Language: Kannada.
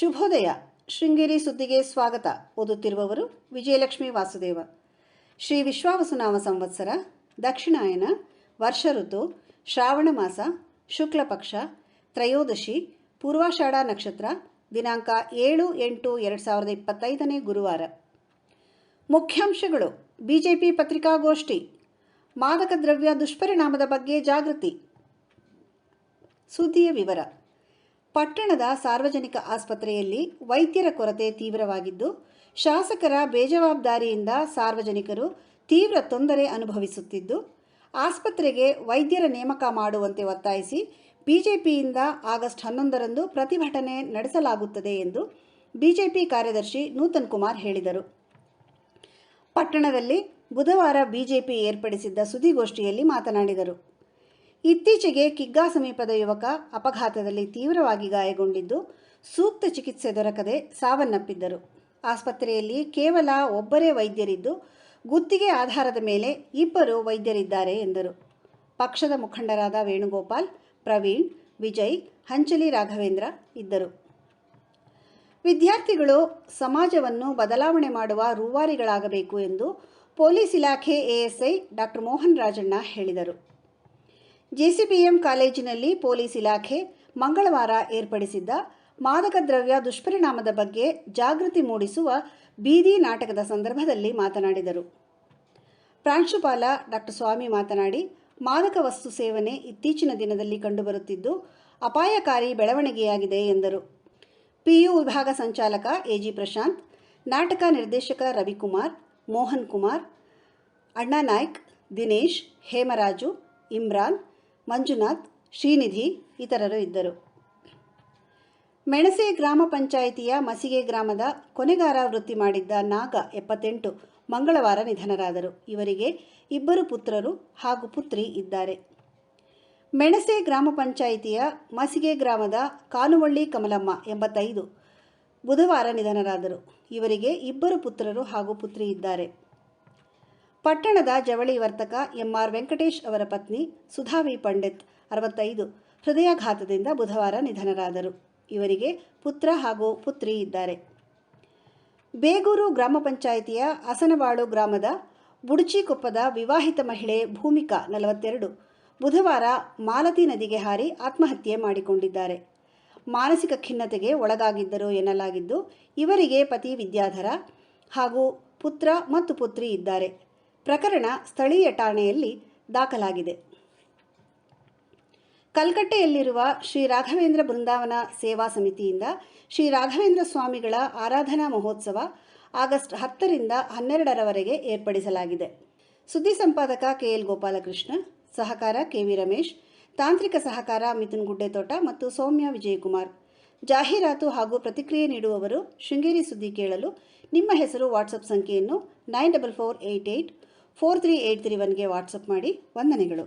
ಶುಭೋದಯ. ಶೃಂಗೇರಿ ಸುದ್ದಿಗೆ ಸ್ವಾಗತ. ಓದುತ್ತಿರುವವರು ವಿಜಯಲಕ್ಷ್ಮಿ ವಾಸುದೇವ. ಶ್ರೀ ವಿಶ್ವಾವಸುನಾಮ ಸಂವತ್ಸರ, ದಕ್ಷಿಣಾಯನ, ವರ್ಷ ಋತು, ಶ್ರಾವಣ ಮಾಸ, ಶುಕ್ಲ ಪಕ್ಷ, ತ್ರಯೋದಶಿ, ಪೂರ್ವಾಷಾಢ ನಕ್ಷತ್ರ, ದಿನಾಂಕ ಏಳು ಎಂಟು ಎರಡು ಸಾವಿರದ ಇಪ್ಪತ್ತೈದನೇ ಗುರುವಾರ. ಮುಖ್ಯಾಂಶಗಳು. ಬಿಜೆಪಿ ಪತ್ರಿಕಾಗೋಷ್ಠಿ. ಮಾದಕ ದ್ರವ್ಯ ದುಷ್ಪರಿಣಾಮದ ಬಗ್ಗೆ ಜಾಗೃತಿ. ಸುದ್ದಿಯ ವಿವರ. ಪಟ್ಟಣದ ಸಾರ್ವಜನಿಕ ಆಸ್ಪತ್ರೆಯಲ್ಲಿ ವೈದ್ಯರ ಕೊರತೆ ತೀವ್ರವಾಗಿದ್ದು, ಶಾಸಕರ ಬೇಜವಾಬ್ದಾರಿಯಿಂದ ಸಾರ್ವಜನಿಕರು ತೀವ್ರ ತೊಂದರೆ ಅನುಭವಿಸುತ್ತಿದ್ದು, ಆಸ್ಪತ್ರೆಗೆ ವೈದ್ಯರ ನೇಮಕ ಮಾಡುವಂತೆ ಒತ್ತಾಯಿಸಿ ಬಿಜೆಪಿಯಿಂದ ಆಗಸ್ಟ್ ಹನ್ನೊಂದರಂದು ಪ್ರತಿಭಟನೆ ನಡೆಸಲಾಗುತ್ತದೆ ಎಂದು ಬಿಜೆಪಿ ಕಾರ್ಯದರ್ಶಿ ನೂತನ್ ಕುಮಾರ್ ಹೇಳಿದರು. ಪಟ್ಟಣದಲ್ಲಿ ಬುಧವಾರ ಬಿಜೆಪಿ ಏರ್ಪಡಿಸಿದ್ದ ಸುದ್ದಿಗೋಷ್ಠಿಯಲ್ಲಿ ಮಾತನಾಡಿದರು. ಇತ್ತೀಚೆಗೆ ಕಿಗ್ಗಾ ಸಮೀಪದ ಯುವಕ ಅಪಘಾತದಲ್ಲಿ ತೀವ್ರವಾಗಿ ಗಾಯಗೊಂಡಿದ್ದು ಸೂಕ್ತ ಚಿಕಿತ್ಸೆ ದೊರಕದೆ ಸಾವನ್ನಪ್ಪಿದ್ದರು. ಆಸ್ಪತ್ರೆಯಲ್ಲಿ ಕೇವಲ ಒಬ್ಬರೇ ವೈದ್ಯರಿದ್ದು, ಗುತ್ತಿಗೆ ಆಧಾರದ ಮೇಲೆ ಇಬ್ಬರು ವೈದ್ಯರಿದ್ದಾರೆ ಎಂದರು. ಪಕ್ಷದ ಮುಖಂಡರಾದ ವೇಣುಗೋಪಾಲ್, ಪ್ರವೀಣ್, ವಿಜಯ್ ಹಂಚಲಿ ರಾಘವೇಂದ್ರ ಇದ್ದರು. ವಿದ್ಯಾರ್ಥಿಗಳು ಸಮಾಜವನ್ನು ಬದಲಾವಣೆ ಮಾಡುವ ರೂವಾರಿಗಳಾಗಬೇಕು ಎಂದು ಪೊಲೀಸ್ ಇಲಾಖೆ ಎಎಸ್ಐ ಡಾಕ್ಟರ್ ಮೋಹನ್ ರಾಜಣ್ಣ ಹೇಳಿದರು. ಜೆಸಿಬಿಎಂ ಕಾಲೇಜಿನಲ್ಲಿ ಪೊಲೀಸ್ ಇಲಾಖೆ ಮಂಗಳವಾರ ಏರ್ಪಡಿಸಿದ್ದ ಮಾದಕ ದ್ರವ್ಯ ದುಷ್ಪರಿಣಾಮದ ಬಗ್ಗೆ ಜಾಗೃತಿ ಮೂಡಿಸುವ ಬೀದಿ ನಾಟಕದ ಸಂದರ್ಭದಲ್ಲಿ ಮಾತನಾಡಿದರು. ಪ್ರಾಂಶುಪಾಲ ಡಾಕ್ಟರ್ ಸ್ವಾಮಿ ಮಾತನಾಡಿ, ಮಾದಕ ವಸ್ತು ಸೇವನೆ ಇತ್ತೀಚಿನ ದಿನದಲ್ಲಿ ಕಂಡುಬರುತ್ತಿದ್ದು, ಅಪಾಯಕಾರಿ ಬೆಳವಣಿಗೆಯಾಗಿದೆ ಎಂದರು. ಪಿಯು ವಿಭಾಗ ಸಂಚಾಲಕ ಎಜಿ ಪ್ರಶಾಂತ್, ನಾಟಕ ನಿರ್ದೇಶಕ ರವಿಕುಮಾರ್, ಮೋಹನ್ ಕುಮಾರ್, ಅಣ್ಣಾ ನಾಯ್ಕ್, ದಿನೇಶ್, ಹೇಮರಾಜು, ಇಮ್ರಾನ್ ಮಂಜುನಾಥ್, ಶ್ರೀನಿಧಿ ಇತರರು ಇದ್ದರು. ಮೆಣಸೆ ಗ್ರಾಮ ಪಂಚಾಯಿತಿಯ ಮಸಿಗೆ ಗ್ರಾಮದ ಕೊನೆಗಾರ ವೃತ್ತಿ ಮಾಡಿದ್ದ ನಾಗ ಎಪ್ಪತ್ತೆಂಟು ಮಂಗಳವಾರ ನಿಧನರಾದರು. ಇವರಿಗೆ ಇಬ್ಬರು ಪುತ್ರರು ಹಾಗೂ ಪುತ್ರಿ ಇದ್ದಾರೆ. ಮೆಣಸೆ ಗ್ರಾಮ ಪಂಚಾಯಿತಿಯ ಮಸಿಗೆ ಗ್ರಾಮದ ಕಾನುವಳ್ಳಿ ಕಮಲಮ್ಮ ಎಂಬತ್ತೈದು ಬುಧವಾರ ನಿಧನರಾದರು. ಇವರಿಗೆ ಇಬ್ಬರು ಪುತ್ರರು ಹಾಗೂ ಪುತ್ರಿ ಇದ್ದಾರೆ. ಪಟ್ಟಣದ ಜವಳಿ ವರ್ತಕ ಎಂಆರ್ ವೆಂಕಟೇಶ್ ಅವರ ಪತ್ನಿ ಸುಧಾವಿ ಪಂಡಿತ್ ಅರವತ್ತೈದು ಹೃದಯಾಘಾತದಿಂದ ಬುಧವಾರ ನಿಧನರಾದರು. ಇವರಿಗೆ ಪುತ್ರ ಹಾಗೂ ಪುತ್ರಿ ಇದ್ದಾರೆ. ಬೇಗೂರು ಗ್ರಾಮ ಪಂಚಾಯಿತಿಯ ಅಸನವಾಳು ಗ್ರಾಮದ ಬುಡುಚಿಕೊಪ್ಪದ ವಿವಾಹಿತ ಮಹಿಳೆ ಭೂಮಿಕಾ ನಲವತ್ತೆರಡು ಬುಧವಾರ ಮಾಲತಿ ನದಿಗೆ ಹಾರಿ ಆತ್ಮಹತ್ಯೆ ಮಾಡಿಕೊಂಡಿದ್ದಾರೆ. ಮಾನಸಿಕ ಖಿನ್ನತೆಗೆ ಒಳಗಾಗಿದ್ದರು ಎನ್ನಲಾಗಿದ್ದು, ಇವರಿಗೆ ಪತಿ ವಿದ್ಯಾಧರ ಹಾಗೂ ಪುತ್ರ ಮತ್ತು ಪುತ್ರಿ ಇದ್ದಾರೆ. ಪ್ರಕರಣ ಸ್ಥಳೀಯ ಠಾಣೆಯಲ್ಲಿ ದಾಖಲಾಗಿದೆ. ಕಲ್ಕಟ್ಟೆಯಲ್ಲಿರುವ ಶ್ರೀ ರಾಘವೇಂದ್ರ ಬೃಂದಾವನ ಸೇವಾ ಸಮಿತಿಯಿಂದ ಶ್ರೀ ರಾಘವೇಂದ್ರ ಸ್ವಾಮಿಗಳ ಆರಾಧನಾ ಮಹೋತ್ಸವ ಆಗಸ್ಟ್ ಹತ್ತರಿಂದ ಹನ್ನೆರಡರವರೆಗೆ ಏರ್ಪಡಿಸಲಾಗಿದೆ. ಸುದ್ದಿ ಸಂಪಾದಕ ಕೆಎಲ್ ಗೋಪಾಲಕೃಷ್ಣ, ಸಹಕಾರ ಕೆ ವಿ ರಮೇಶ್, ತಾಂತ್ರಿಕ ಸಹಕಾರ ಮಿಥುನ್ ಗುಡ್ಡೆತೋಟ ಮತ್ತು ಸೌಮ್ಯ ವಿಜಯಕುಮಾರ್. ಜಾಹೀರಾತು ಹಾಗೂ ಪ್ರತಿಕ್ರಿಯೆ ನೀಡುವವರು ಶೃಂಗೇರಿ ಸುದ್ದಿ ಕೇಳಲು ನಿಮ್ಮ ಹೆಸರು ವಾಟ್ಸಪ್ ಸಂಖ್ಯೆಯನ್ನು nine double four eight eight four three eight three ಒನ್ಗೆ WhatsApp ಮಾಡಿ ವಂದನೆಗಳು.